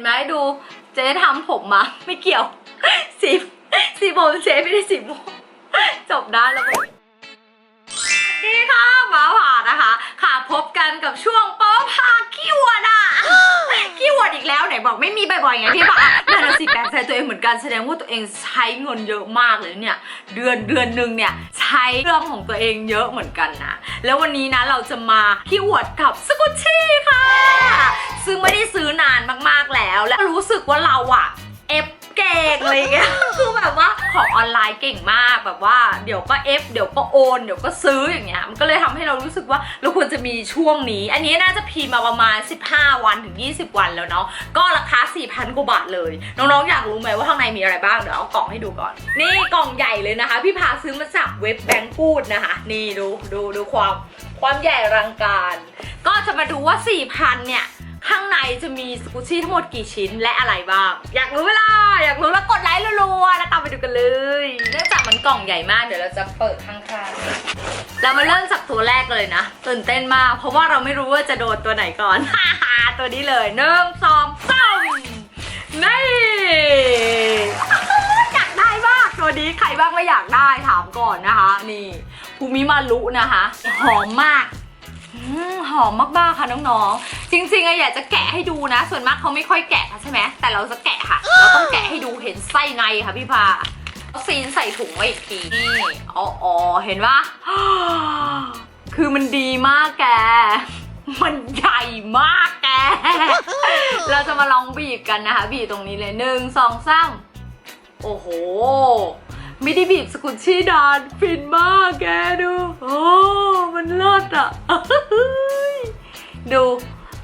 ห็นไหมดูเจ๊ทำผมมาไม่เกี่ยวสีสีผมเจ๊ไม่ได้สีม่วงจบได้แล้วนี่ค่ะหมาผ่านะคะ ค่ะพบกันกับช่วงป๊อปพาคีย์เวิร์ดอะคีย์เวิร์ดอีกแล้วไหนบอกไม่มีบ่อยๆไงพี่ปะนั่นนะสิแปลกใจตัวเองเหมือนกันแสดงว่าตัวเองใช้เงินเยอะมากเลยเนี่ย เดือนเดือนหนึ่งเนี่ยใช้เรื่องของตัวเองเยอะเหมือนกันนะ แล้ววันนี้นะเราจะมาคีย์เวิร์ดกับสกุชชี่ค่ะ ซึ่งไม่ได้ซื้อนานมากๆแล้ว และรู้สึกว่าเราอะเอฟเก่งอะไรเงี้ยคือแบบว่าของออนไลน์เก่งมากแบบว่าเดี๋ยวก็เอฟเดี๋ยวก็โอนเดี๋ยวก็ซื้ออย่างเงี้ยมันก็เลยทำให้เรารู้สึกว่าเราควรจะมีช่วงนี้ อันนี้น่าจะพีมาประมาณ 15 วันถึง 20 วันแล้วเนาะก็ราคา 4,000กว่าบาทเลย น้องๆอยากรู้ไหมว่าข้างในมีอะไรบ้างเดี๋ยวเอากล่องให้ดูก่อน นี่กล่องใหญ่เลยนะคะ พี่พาซื้อมาจากเว็บแบงกูดนะคะ นี่ดูดูดูความความใหญ่อลังการ ก็จะมาดูว่า 4,000เนี่ย ในจะมีสกูชี่ทั้งหมดกี่ชิ้นและอะไรบ้าง อยากรู้เวลา อยากรู้แล้วกดไลค์รัวๆแล้วตามไปดูกันเลย เนื่องจากมันกล่องใหญ่มากเดี๋ยวเราจะเปิดข้างๆเรามาเริ่มจากตัวแรกเลยนะตื่นเต้นมาก เพราะว่าเราไม่รู้ว่าจะโดนตัวไหนก่อน ตัวนี้เลยหนึ่งสองสามนี่อยากได้มากตัวนี้ใครบ้างไม่อยากได้ถามก่อนนะคะ นี่ภูมิมารุนะคะ หอมมากอืมหอมมากๆค่ะน้องๆ จริงๆอะอยากจะแกะให้ดูนะ ส่วนมากเขาไม่ค่อยแกะใช่ไหมแต่เราจะแกะค่ะ เราต้องแกะให้ดูเห็นไส้ในค่ะพี่พาเอาซีนใส่ถุงไว้อีกทีนี่อ๋ออ๋อเห็นปะคือมันดีมากแก มันใหญ่มากแก เราจะมาลองบีบกันนะคะ บีบตรงนี้เลยหนึ่งสองสามโอ้โห ไม่ได้บีบสกุชชี่ดานฟินมากแกดู โอ้ มันเลิศอะ ดู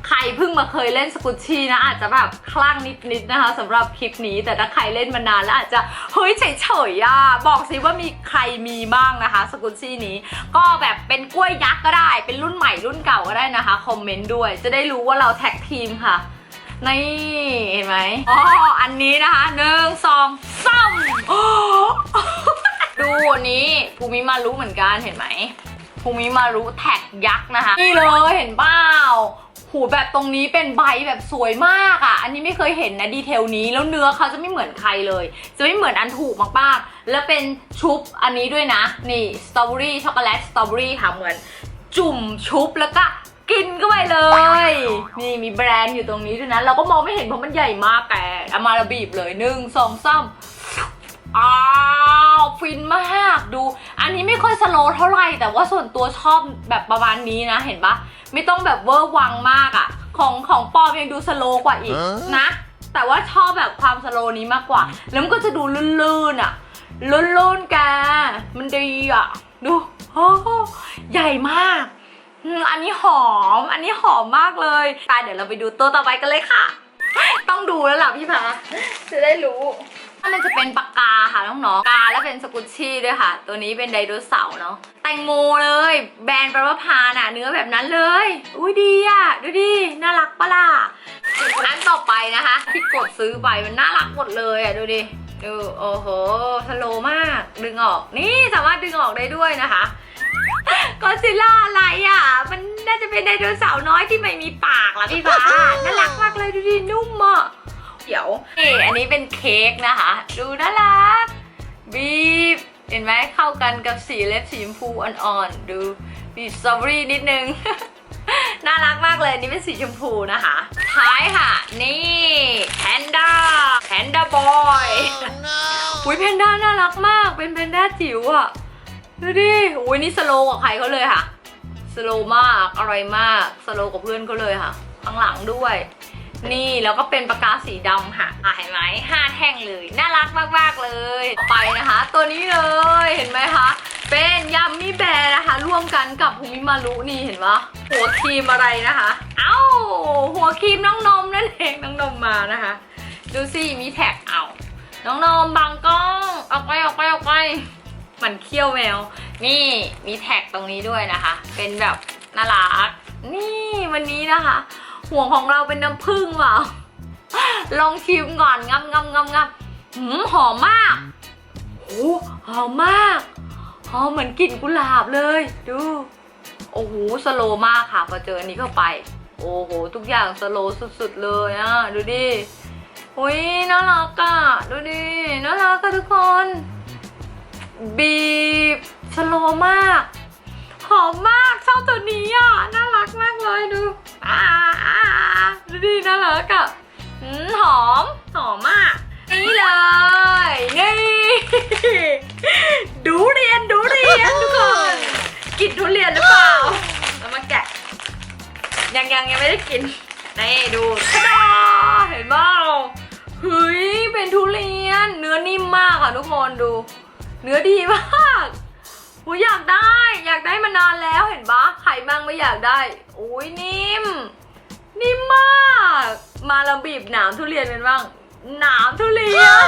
ใครเพิ่งมาเคยเล่นสกุชชี่นะอาจจะแบบคลั่งนิดๆนะคะสำหรับคลิปนี้แต่ถ้าใครเล่นมานานแล้วอาจจะเฮ้ยเฉยๆอะบอกสิว่ามีใครมีบ้างนะคะ สกุชชี่นี้ ก็แบบเป็นกล้วยยักษ์ก็ได้ เป็นรุ่นใหม่รุ่นเก่าก็ได้นะคะคอมเมนต์ด้วย จะได้รู้ว่าเราแท็กทีมค่ะนี่เห็นไหมอ๋ออันนี้นะคะหนึ่งสองสามโอ้ดูนนี้ภูมิมารู้เหมือนกันเห็นไหมภูมิมารู้แท็กยักษ์นะคะนี่เลยเห็นเปล่า หูแบบตรงนี้เป็นใบแบบสวยมากอะ่ะ อันนี้ไม่เคยเห็นนะดีเทลนี้แล้วเนื้อเขาจะไม่เหมือนใครเลย จะไม่เหมือนอันถูกมากๆ แล้วเป็นชุบอันนี้ด้วยนะ นี่สตรอเบอรี่ช็อกโกแลตสตรอเบอรี่ค่ะเหมือนจุ่มชุบแล้วก็กินเข้าไปเลย นี่มีแบรนด์อยู่ตรงนี้ด้วยนะ เราก็มองไม่เห็นเพราะมันใหญ่มากแกเอามาระบีบเลยหนึ่งสองสาม อ้าวฟินมากดู อันนี้ไม่ค่อยสโลว์เท่าไหร่ แต่ว่าส่วนตัวชอบแบบประมาณนี้นะเห็นปะไม่ต้องแบบเวอร์วังมากอะ่ะ ของของปอมยังดูสโลว์กว่าอีกนะ แต่ว่าชอบแบบความสโลว์นี้มากกว่า แล้วมันก็จะดูลื่นๆอะลื่นๆแกมันดีอะ ดูโอ้โหใหญ่มากอืมอันนี้หอม อันนี้หอมมากเลยไปเดี๋ยวเราไปดูตัวต่อไปกันเลยค่ะ ต้องดูแล้วล่ะพี่พาจะได้รู้ว่า มันจะเป็นปากกาค่ะน้องๆปากกาแล้วเป็นสกุชชี่ด้วยค่ะ ตัวนี้เป็นไดโนเสาร์เนาะ แตงโมเลย แบรนด์ประพาน่ะเนื้อแบบนั้นเลย อุ้ยดีอะ ดูดิ น่ารักปะล่ะอันต่อไปนะคะ ที่กดซื้อไปมันน่ารักหมดเลยอะดูดิ ดู โอ้โหสโลมาก ดึงออก นี่สามารถดึงออกได้ด้วยนะคะกอซิล่าอะไรอะ มันน่าจะเป็นไดโนเสาร์น้อยที่ไม่มีปากล่ะพี่ฟ้าน่ารักมากเลยดูดินุ่ม อันนี้เป็นเค้กนะคะ ดูน่ารักบีบเห็นไหมเข้ากันกับสีเล็บสีชมพูอ่อนๆ ดูมีสตรอเบอรี่นิดนึง น่ารักมากเลยอันนี่เป็นสีชมพูนะคะ ท้ายค่ะ นี่แพนด้าแพนด้าบอยอุ้ยแพนด้าน่ารักมาก เป็นแพนด้าจิ๋วอะ ดูดิอุ้ยนี่สโลว์กับใครเขาเลยค่ะ สโลว์มากอะไรมาก สโลว์กับเพื่อนเขาเลยค่ะ ข้างหลังด้วย นี่แล้วก็เป็นปากกาสีดำค่ะเห็นไหมห้าแท่งเลย น่ารักมากๆเลยต่อไปนะคะ ตัวนี้เลยเห็นไหมคะ เป็นยัมมี่แบร์นะคะ ร่วมกันกับภูมิมารุนี่เห็นปะหัวครีมอะไรนะคะ เอ้า หัวครีมน้องนมนั่นเองน้องนมมานะคะ ดูสิมีแท็กเอาน้องนมบังกล้องออกไปออกไปออกไปมันเขี้ยวแมว นี่มีแท็กตรงนี้ด้วยนะคะ เป็นแบบน่ารัก นี่วันนี้นะคะ หัวของเราเป็นน้ำผึ้งเปล่า ลองชิมก่อนงำงำงำงำหืมหอมมากโอ้หอมมากหอมเหมือนกลิ่นกุหลาบเลย ดู โอ้โหสโลว์มากค่ะพอเจออันนี้เข้าไป โอ้โห ทุกอย่างสโลว์สุดๆเลยอะดูดิอุ้ยน่ารักอะดูดิน่ารักอะทุกคน บีบสโลว์มาก หอมมากชอบตัวนี้อะ น่ารักมากเลยดูอ่าอ่าดูดิน่ารักอะหอม หอมมาก นี่เลย นี่ ดูเรียนดูเรียนทุกคน กินทุเรียนหรือเปล่าเรามาแกะ ยังยังยังไม่ได้กิน นี่ดูทะดาเห็นเปล่าเฮ้ย เป็นทุเรียน เนื้อนิ่มมากค่ะทุกคนดู เนื้อดีมากอูอยากได้ อยากได้มานานแล้วเห็นปะใครบ้างไม่อยากได้ อุ้ยนิ่ม นิ่มมาก มาเราบีบหนามทุเรียนกันบ้าง หนามทุเรียน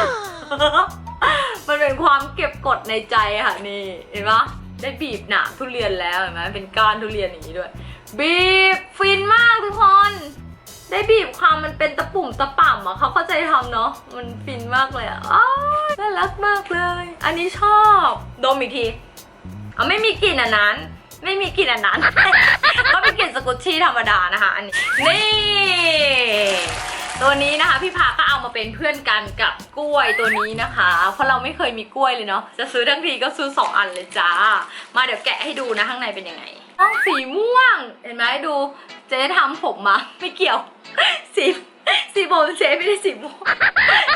มันเป็นความเก็บกดในใจค่ะนี่ เห็นปะได้บีบหนามทุเรียนแล้วเห็นไหมเป็นก้านทุเรียนอย่างนี้ด้วย บีบฟินมากทุกคน ได้บีบความมันเป็นตะปุ่มตะป่ำอะเขาเข้าใจทำเนาะมันฟินมากเลยอะอ้าวน่ารักมากเลย อันนี้ชอบดมอีกที อ๋อไม่มีกลิ่นอันนั้น ไม่มีกลิ่นอันนั้น ก็เป็นกลิ่นสกุชชี่ธรรมดานะคะอันนี้นี่ตัวนี้นะคะพี่พาก็เอามาเป็นเพื่อนกันกับกล้วยตัวนี้นะคะ เพราะเราไม่เคยมีกล้วยเลยเนาะจะซื้อทั้งทีก็ซื้อสองอันเลยจ้า มาเดี๋ยวแกะให้ดูนะข้างในเป็นยังไงต้องสีม่วง เห็นไหมดูเจ๊ทำผมมาไม่เกี่ยวสีสีผมเจ๊ไม่ได้สีม่วง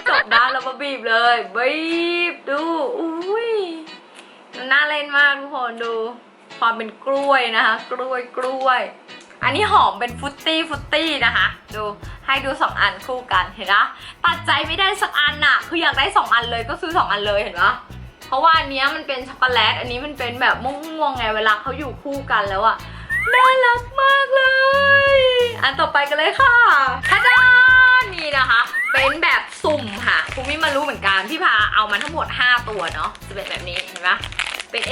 จบด้านแล้วมาบีบเลยบีบดูอุ้ น่าเล่นมากทุกคนดู ความเป็นกล้วยนะคะ กล้วยกล้วย อันนี้หอมเป็นฟุตตี้ฟุตตี้นะคะ ดูให้ดูสองอันคู่กันเห็นปะตัดใจไม่ได้สักอันน่ะคืออยากได้สองอันเลยก็ซื้อสองอันเลยเห็นปะเพราะว่าอันนี้มันเป็นช็อกโกแลต อันนี้มันเป็นแบบม่วงๆไงเวลาเขาอยู่คู่กันแล้วอะน่ารักมากเลย อันต่อไปกันเลยค่ะทาดานี่นะคะ เป็นแบบสุ่มค่ะคุณไม่มารู้เหมือนกัน พี่พาเอามาทั้งหมด 5 ตัวเนาะจะเป็นแบบนี้เห็นปะ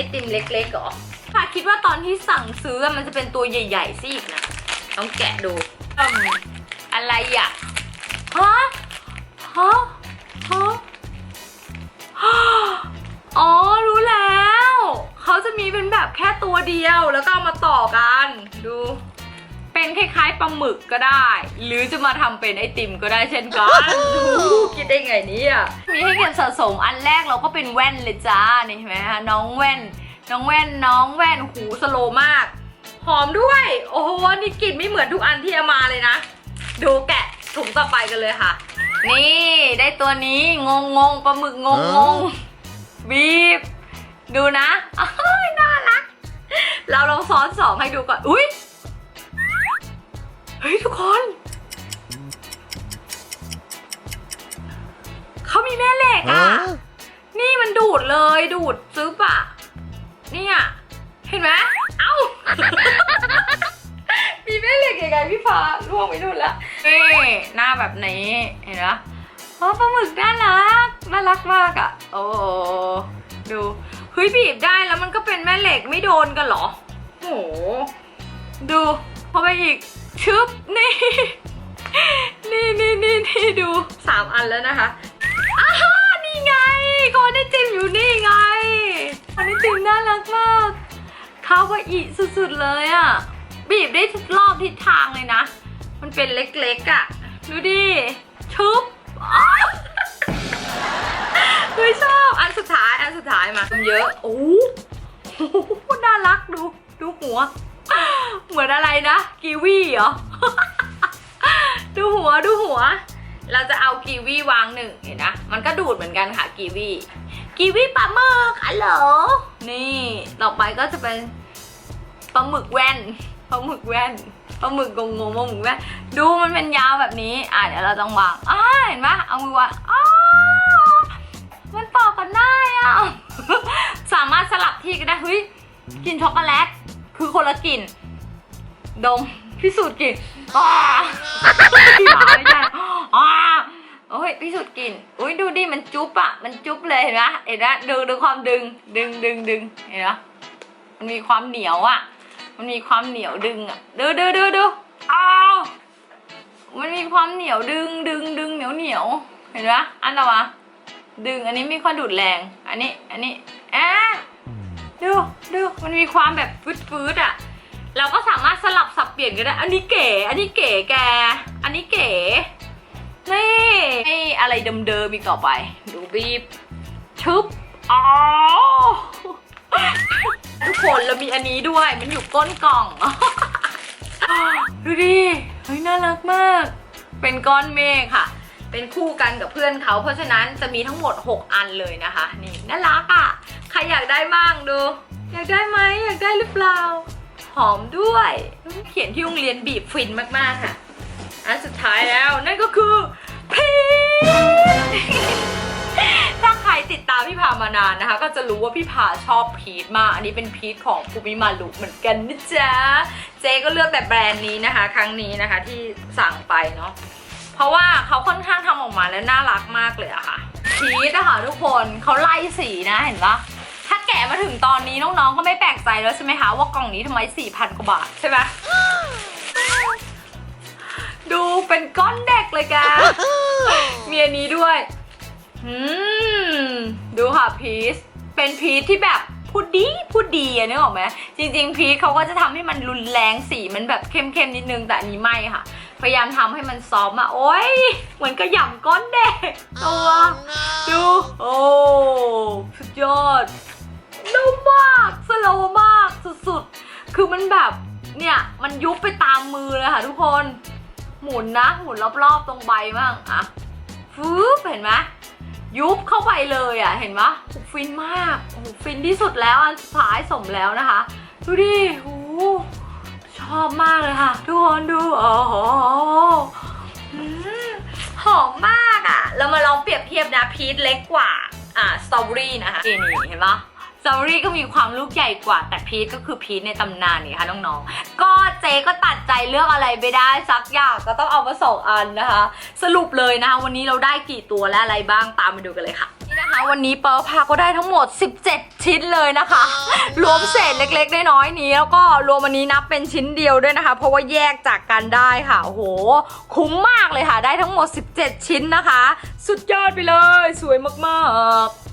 อติมเล็กๆเหรอพาคิดว่าตอนที่สั่งซื้ออะมันจะเป็นตัวใหญ่ๆซิอีกนะต้องแกะดูอืมอะไรอะฮะฮะฮะอ๋อรู้แล้ว เขาจะมีเป็นแบบแค่ตัวเดียวแล้วก็เอามาต่อกันดู เป็นคล้ายๆปลาหมึกก็ได้ หรือจะมาทำเป็นไอติมก็ได้เช่นกันดูคิดได้ไงเนี่ยมีให้เก็บสะสมอันแรกเราก็เป็นแว่นเลยจ้านี่เห็นไหมคะน้องแว่น น้องแว่นน้องแว่นหูสโลว์มาก หอมด้วย โอ้โหนี่กลิ่นไม่เหมือนทุกอันที่เอามาเลยนะ ดูแกะถุงต่อไปกันเลยค่ะ นี่ได้ตัวนี้งงงงๆปลาหมึกงงงงๆบีบดูนะอ้ายน่ารัก เราลองซ้อนสองให้ดูก่อน อุ้ย เฮ้ยทุกคน เขามีแม่เหล็กอะ นี่มันดูดเลยดูดซึบอะ เนี่ย เห็นไหมเอ้า มีแม่เหล็กยังไงพี่ฟ้าล่วงไปนู่นละนี่หน้าแบบนี้เห็นไหมอ๋อปลาหมึกน่ารักน่ารักมากอะ โอ้โหดูเฮ้ยบีบได้แล้วมันก็เป็นแม่เหล็กไม่โดนกันเหรอโอ้โหดูพอไปอีก ชึบนี่ นี่นี่นี่นี่ดูสามอันแล้วนะคะอ้านี่ไงโคอนได้จิมอยู่นี่ไงโคอนได้จิมน่ารักมากคาวาอิสุดๆเลยอะ บีบได้รอบทิศทางเลยนะ มันเป็นเล็กๆอะ ดูดิชุบอ้าวเฮ้ยชอบอันสุดท้ายอันสุดท้ายมาเยอะโอ้โหน่ารักดูดูหัว เหมือนอะไรนะ กีวีเหรอ ดูหัวดูหัว เราจะเอากีวีวางหนึ่งเห็นนะ มันก็ดูดเหมือนกันค่ะกีวี กีวีปลาหมึกอัลโหลนี่ต่อไปก็จะเป็นปลาหมึกแว่นปลาหมึกแว่นปลาหมึกงงงๆปลาหมึกแว่นดูมันเป็นยาวแบบนี้ อะเดี๋ยวเราต้องวางอ้าเห็นปะเอามือวางอ้ามันต่อกันได้อะ สามารถสลับที่ก็ได้เฮ้ยกินช็อกโกแลต คือคนละกลิ่น ดมพิสูจน์กลิ่นอ้าพี่หมาไม่ใช่อ้าโอ้ยพิสูจน์กลิ่นอุ้ยดูดิมันจุ๊บอะมันจุ๊บเลยเห็นไหมเห็นไหมดูดูความดึง ดึงดึงดึงเห็นไหมมันมีความเหนียวอะมันมีความเหนียวดึงอะดูดูดูดูอ้าวมันมีความเหนียวดึงดึงดึงเหนียวเหนียวเห็นไหมอันต่อมาดึงอันนี้ไม่ค่อยดูดแรง อันนี้ อันนี้อะ ดูมันมีความแบบฟืดๆอะเราก็สามารถสลับสับเปลี่ยนกันได้ อันนี้เก๋ อันนี้เก๋แก อันนี้เก๋ นี่นี่อะไรเดิมๆอีกต่อไป ดูบีบชึบอ๋อทุกคนเรามีอันนี้ด้วย มันอยู่ก้นกล่อง ดูดิ เฮ้ยน่ารักมาก เป็นก้อนเมฆค่ะ เป็นคู่กันกับเพื่อนเขา เพราะฉะนั้นจะมีทั้งหมด 6 อันเลยนะคะ นี่น่ารักอะ ใครอยากได้บ้างดู อยากได้ไหมอยากได้หรือเปล่า หอมด้วยเขียนที่โรงเรียนบีบฟินมากๆค่ะ อันสุดท้ายแล้วนั่นก็คือพีถ้าใครติดตามพี่พามานานนะคะ ก็จะรู้ว่าพี่พาชอบพีชมาก อันนี้เป็นพีชของภูมิมาลุเหมือนกันนะจ๊ะ เจ๊ก็เลือกแต่แบรนด์นี้นะคะ ครั้งนี้นะคะที่สั่งไปเนาะ เพราะว่าเขาค่อนข้างทำออกมาแล้วน่ารักมากเลยอะค่ะ พีชอะคะทุกคนเขาไล่สีนะเห็นปะ ถ้าแกะมาถึงตอนนี้น้องๆ ก็ไม่แปลกใจแล้วใช่ไหมคะว่ากล่องนี้ทำไม 4,000 กว่าบาทใช่ไหมดูเป็นก้อนเด็กเลยแกมีอันนี้ด้วยอืมดูค่ะพีชเป็นพีชที่แบบพูดดีพูดดีอะนึกออกไหมจริงๆ พีชเขาก็จะทำให้มันรุนแรงสีมันแบบเข้มๆนิดนึงแต่อันนี้ไม่ค่ะ พยายามทำให้มันซอฟต์อะโอ๊ยเหมือนกระหย่ำก้อนเด็กตัวดูโอ้สุดยอด นุ่มมากสโลว์มากสุดๆ คือมันแบบเนี่ยมันยุบไปตามมือเลยค่ะทุกคน หมุนนะหมุนรอบๆตรงใบบ้างอะฟืบเห็นไหมยุบเข้าไปเลยอะเห็นปะฟินมากโอ้ฟินที่สุดแล้วอันสุดท้ายสมแล้วนะคะ ดูดิโอ้ชอบมากเลยค่ะ ทุกคนดูโอ้โหอืมหอมมากอะเรามาลองเปรียบเทียบนะพีชเล็กกว่าอ่าสตรอเบอรี่นะคะนี่นี่เห็นปะ สตรอเบอรี่ก็มีความลูกใหญ่กว่า แต่พีชก็คือพีชในตำนานนี่ค่ะน้องๆ ก็เจ๊ก็ตัดใจเลือกอะไรไม่ได้สักอย่างก็ต้องเอามาสองอันนะคะ สรุปเลยนะคะวันนี้เราได้กี่ตัวและอะไรบ้างตามไปดูกันเลยค่ะนี่นะคะวันนี้เปิร์พาก็ได้ทั้งหมด 17 ชิ้นเลยนะคะ รวมเศษเล็กๆน้อยๆนี้ แล้วก็รวมวันนี้นับเป็นชิ้นเดียวด้วยนะคะ เพราะว่าแยกจากกันได้ค่ะโอ้โห คุ้มมากเลยค่ะ ได้ทั้งหมด 17 ชิ้นนะคะ สุดยอดไปเลย สวยมากๆ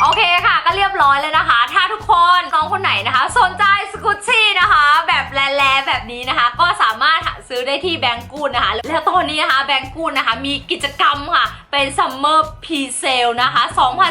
โอเคค่ะก็เรียบร้อยแล้วนะคะ ถ้าทุกคนน้องคนไหนนะคะ สนใจสกุชชี่นะคะ แบบแลๆแบบนี้นะคะ ก็สามารถซื้อได้ที่แบงกูนนะคะ แล้วตอนนี้นะคะแบงกูนนะคะ มีกิจกรรมค่ะ เป็นซัมเมอร์พีเซลนะคะ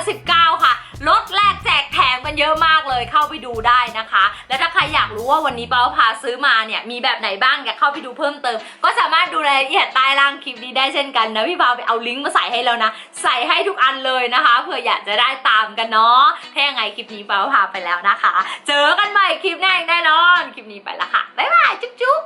2019 ค่ะ ลดแลกแจกแถมกันเยอะมากเลยเข้าไปดูได้นะคะ และถ้าใครอยากรู้ว่าวันนี้เปาพาซื้อมาเนี่ยมีแบบไหนบ้างอยากเข้าไปดูเพิ่มเติม ก็สามารถดูรายละเอียดใต้ล่างคลิปนี้ได้เช่นกันนะพี่เปาไปเอาลิงก์มาใส่ให้แล้วนะ ใส่ให้ทุกอันเลยนะคะเผื่ออยากจะได้ตามกันเนาะถ้ายังไงคลิปนี้เปาพาไปแล้วนะคะ เจอกันใหม่คลิปหน้าอีกแน่นอน คลิปนี้ไปละค่ะบ๊ายบายจุ๊บจุ๊บ